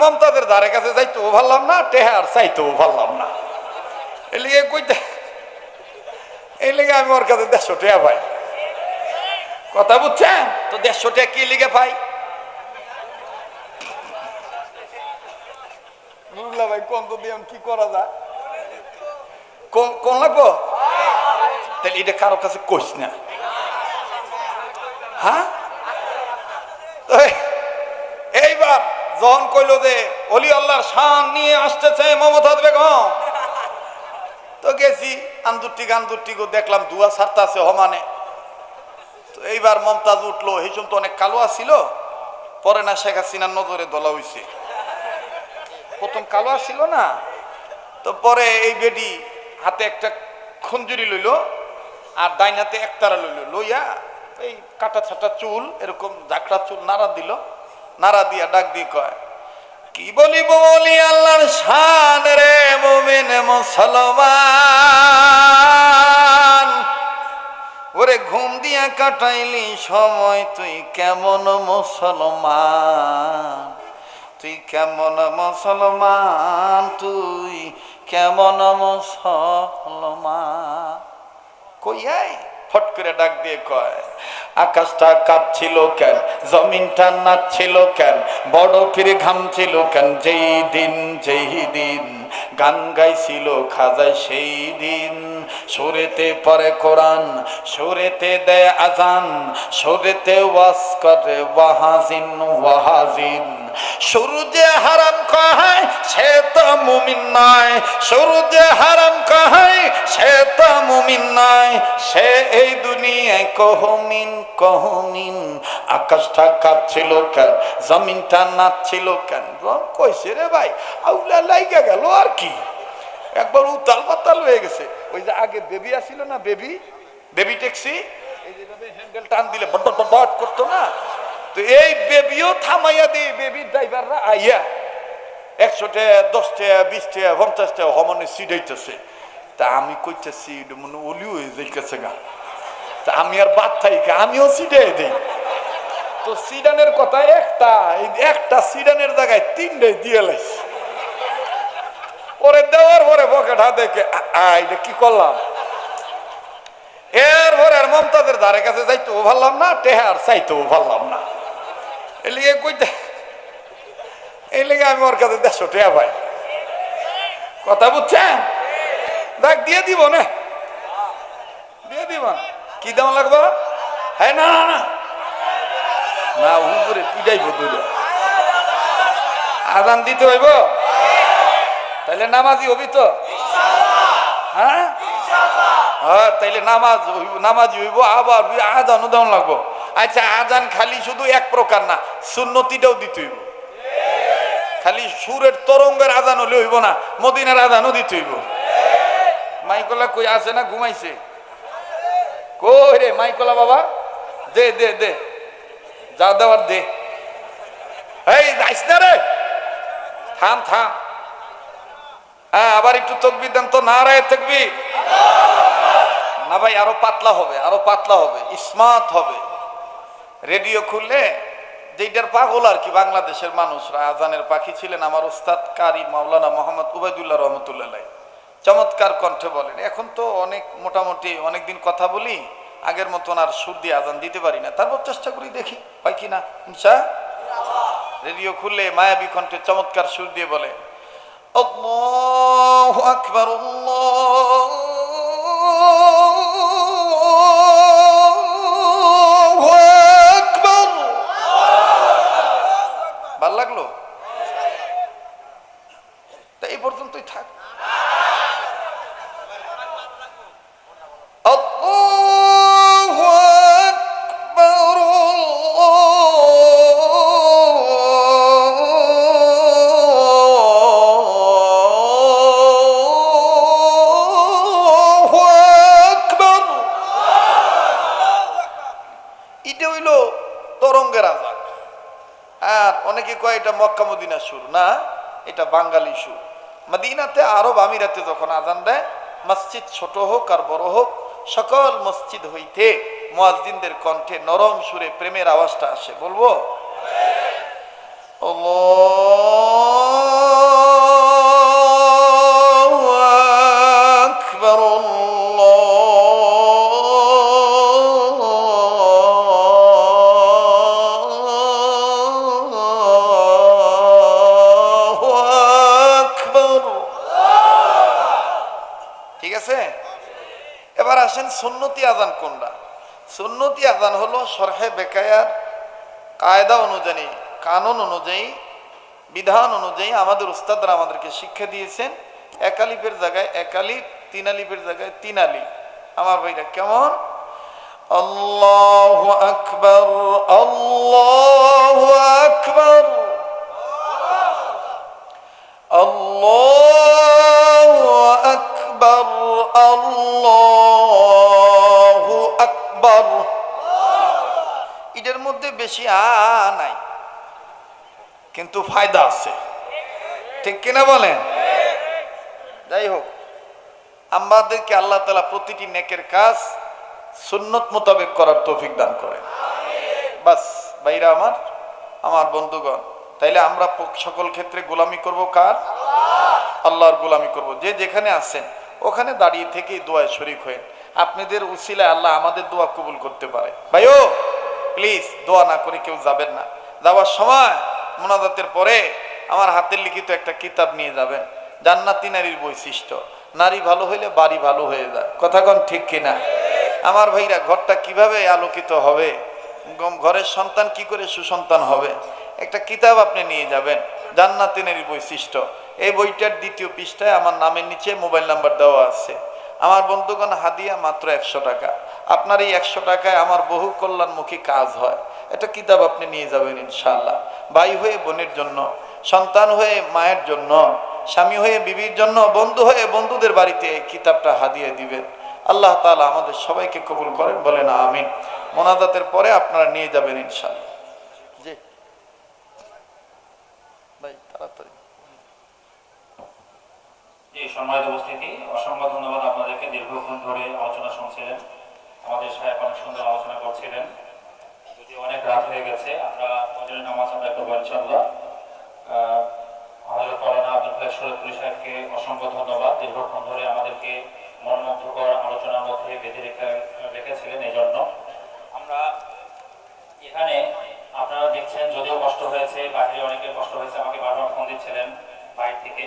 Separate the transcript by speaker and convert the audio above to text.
Speaker 1: মমতাদের ধারে কাছে না, টেহার চাইতেও পারলাম না। এই লিগে এই লিগে আমি ওর কাছে দেড়শো পাই। কথা বুঝছেন? তো দেড়শো কি লিগে পাই? নুরুল্লাহ ভাই, কোন তো দিয়ে কি করা যায়? কোন কোন লাগবো? তাহলে এটা কারও কাছে কইস না। হ্যাঁ তো এই- এইবার যখন কইল যে, অলি আল্লাহর শান নিয়ে আসতেছে মমতাজ বেগম। তো গেছি আন্দুরটিক আন্দুরটিক দেখলাম, দুয়া সারতা আছে হমানে তো এইবার মমতাজ উঠল সময় তো অনেক কালো আসছিল পরে না শেখ হাসিনার নজরে দলা হইছে। প্রথম কালো আসছিল না, তো পরে এই বেডি হাতে একটা খঞ্জুরি লইল, আর ডাইন হাতে একতারা লইল। লইয়া এই কাটা ছাটা চুল, এরকম ঝাঁকড়া চুল নাড়া দিল। নাড়া দিয়া ডাক দিয়ে কয়, কি বলি বলি আল্লাহর শান রে মুমিন মুসলমান? ওরে ঘুম দিয়া কাটাইলি সময়, তুই কেমন মুসলমান? তুই কেমন মুসলমান? তুই কেমন মুসলমান? কইয়াই ফট করে ডাক দিয়ে কয়, আকাশটা কাঁপছিল কেন, জমিনটা নাচছিল কেন, বড় ফিরে ঘামছিল কেন, যেই দিন যেই দিন গান গাইছিল খাজায় সেই দিন। সুরেতে পরে কোরআন, সুরেতে দেয় আজান, সুরেতে ওয়াস করে ওয়াহাজিন ওয়াহাজিন। সূর্যে হারাম কহায়, সে তো মুমিন নয়। সূর্যে হারাম কহায়, সে তো মুমিন নয়। সে এই দুনিয়ায় কহমিন কহমিন। আকাশটা কাঁপছিল কেন? জমিনটা নাচছিল কেন? কইছে রে ভাই, আউলা লাইগা গেল আর কি? একবার উতাল পাতাল হয়ে গেছে। ওই যে আগে বেবি আসিল না, বেবি? Baby taxi? এই যে হ্যান্ডেল টান দিলে বট বট করতো না? তো এই বেবিও থামাইয়া দিয়ে বেবির ড্রাইভাররা আইয়া একশো টাকা দশ টাকা বিশ টাকা পঞ্চাশ টাকা হমনে সিডাইতেছে তা আমি কইতেছি মনে অলি হয়ে যাইতেছে গা। তা আমি আর বাদ থাকি আমিও সিডাই দিই। তো সিডানের কথা একটা একটা সিডানের জায়গায় তিনটে দিয়ে লাইছি। ওরে দেওয়ার পরে পকেট হাতে এটা কি করলাম? এর পরে আর মমতাদের ধারে কাছে যাইতেও পারলাম না, টেহার চাইতেও পারলাম না। এই লিগে কইতে, এই লিগে আমি ওর কাছে দেড়শো টেহা পাই। কথা বুঝছেন? দেখ, দিয়ে দিব না। দিয়ে দিব। কি দাম লাগবে? হ্যাঁ না না না। না উপরে পিটাইব দুটো আদান দিতে হইব? তাহলে নামাজি হবি তো? হ্যাঁ? হ্যাঁ তাইলে নামাজ নামাজি হইব, আবার আজান উদান লাগবো। আচ্ছা আজান খালি শুধু এক প্রকার না, সুন্নতিটাও দিতে হইব। খালি সুরের তরঙ্গের আজান হলে হইব না, মদিনার আজানও দিতে হইব। মাইকলা কই আছে না ঘুমাইছে? কই রে মাইকলা বাবা? দে দে দে। যা দেওয়ার দে। এই, যাইস না রে। থাম থাম। হ্যাঁ আবার একটু তকবির দেন তো না রায় তকবির। না ভাই, আরও পাতলা হবে, আরও পাতলা হবে, স্মার্ট হবে। রেডিও খুললে যেটার পাগল আর কি, বাংলাদেশের মানুষরা। আজানের পাখি ছিলেন আমার ওস্তাদ কারি মাওলানা মোহাম্মদ উবায়দুল্লাহ রহমতুল্লাহ চমৎকার কণ্ঠে বলেন, এখন তো অনেক মোটামুটি অনেক দিন কথা বলি, আগের মতন আর সুর দিয়ে আজান দিতে পারি না। তারপর চেষ্টা করি দেখি, হয় কি না? ইনশা রেডিও খুললে মায়াবী কণ্ঠে চমৎকার সুর দিয়ে বলে, আল্লাহ আকবর আকবর এটা হইল তরঙ্গের আজাদ। আর অনেকে কয় এটা মক্কা মদিনা সুর। না, এটা বাঙালি সুর। মদিনাতে, আরব আমিরাতে যখন আজান দেয়, মসজিদ ছোট হোক আর বড় হোক, সকল মসজিদ হইতে মোয়াজদিনদের কণ্ঠে নরম সুরে প্রেমের আওয়াজটা আসে। বলব? আল্লাহ! এবার আসেন সুন্নতি আজান কোনটা? সুন্নতি আজান হলো সরহে বেকায়ার কায়দা অনুযায়ী, কানুন অনুযায়ী, বিধান অনুযায়ী আমাদের উস্তাদরা আমাদেরকে শিক্ষা দিয়েছেন একালিপের জায়গায় একালিপ তিন আলিপের জায়গায় তিন আলিপ আমার ভাইরা কেমন? আল্লাহ আকবর আল্লাহ আকবর। আল্লাহ আকবর, আল্লাহ আকবর এটার মধ্যে বেশি আ নাই। কিন্তু ফায়দা আছে। ঠিক কিনা বলেন? যাই হোক আমাদেরকে আল্লাহ তালা প্রতিটি নেকের কাজ সুন্নত মোতাবেক করার তৌফিক দান করেন। বাস, ভাইরা আমার আমার বন্ধুগণ, তাইলে আমরা সকল ক্ষেত্রে গোলামি করব কার? আল্লাহর গোলামি করব। যে যেখানে আছেন, ওখানে দাঁড়িয়ে থেকেই দোয়ায় শরিক হয়ে আপনাদের উসিলায় আল্লাহ আমাদের দোয়া কবুল করতে পারে। ভাইও প্লিজ দোয়া না করে কেউ যাবেন না। যাওয়ার সময়, মোনাজাতের পরে আমার হাতের লিখিত একটা কিতাব নিয়ে যাবেন। জান্নাতি নারীর বৈশিষ্ট্য। নারী ভালো হইলে বাড়ি ভালো হয়ে যায়। কথা কন ঠিক কিনা? আমার ভাইরা, ঘরটা কীভাবে আলোকিত হবে? ঘরের সন্তান কি করে সুসন্তান হবে? একটা কিতাব আপনি নিয়ে যাবেন। জান্নাতিনের বৈশিষ্ট্য। এই বইটার দ্বিতীয় পৃষ্ঠায় আমার নামের নিচে মোবাইল নাম্বার দেওয়া আছে। আমার বন্ধুগণ হাদিয়া মাত্র একশো টাকা। আপনার এই একশো টাকায় আমার বহু কল্যাণমুখী কাজ হয়। এটা কিতাব আপনি নিয়ে যাবেন ইনশাল্লাহ ভাই হয়ে বোনের জন্য সন্তান হয়ে মায়ের জন্য স্বামী হয়ে বিবির জন্য বন্ধু হয়ে বন্ধুদের বাড়িতে এই কিতাবটা হাদিয়ে দিবেন। আল্লাহ তালা আমাদের সবাইকে কবুল করেন বলেন আমিন। মোনাজাতের পরে আপনারা নিয়ে যাবেন ইনশাল্লাহ জি। ভাই তাড়াতাড়ি।
Speaker 2: জি সম্মানিত উপস্থিতি, অসংখ্য ধন্যবাদ আপনাদেরকে দীর্ঘক্ষণ ধরে আলোচনা শুনছিলেন। আমাদের সাহেব অনেক সুন্দর আলোচনা করছিলেন। যদি অনেক রাত হয়ে গেছে, আমরা ফজরের নামাজ আদায় করব ইনশাল্লাহ আমাদের করোনা আব্দুল ফাইজ শরীফুল সাহেবকে অসংখ্য ধন্যবাদ। দীর্ঘক্ষণ ধরে আমাদেরকে মর্মুগ্ধকর আলোচনার মধ্যে বেঁধে রেখে, রেখেছিলেন এই জন্য আমরা এখানে, আপনারা দেখছেন, যদিও কষ্ট হয়েছে বাইরে অনেকের কষ্ট হয়েছে, আমাকে বারবার ফোন দিচ্ছিলেন বাইরে থেকে।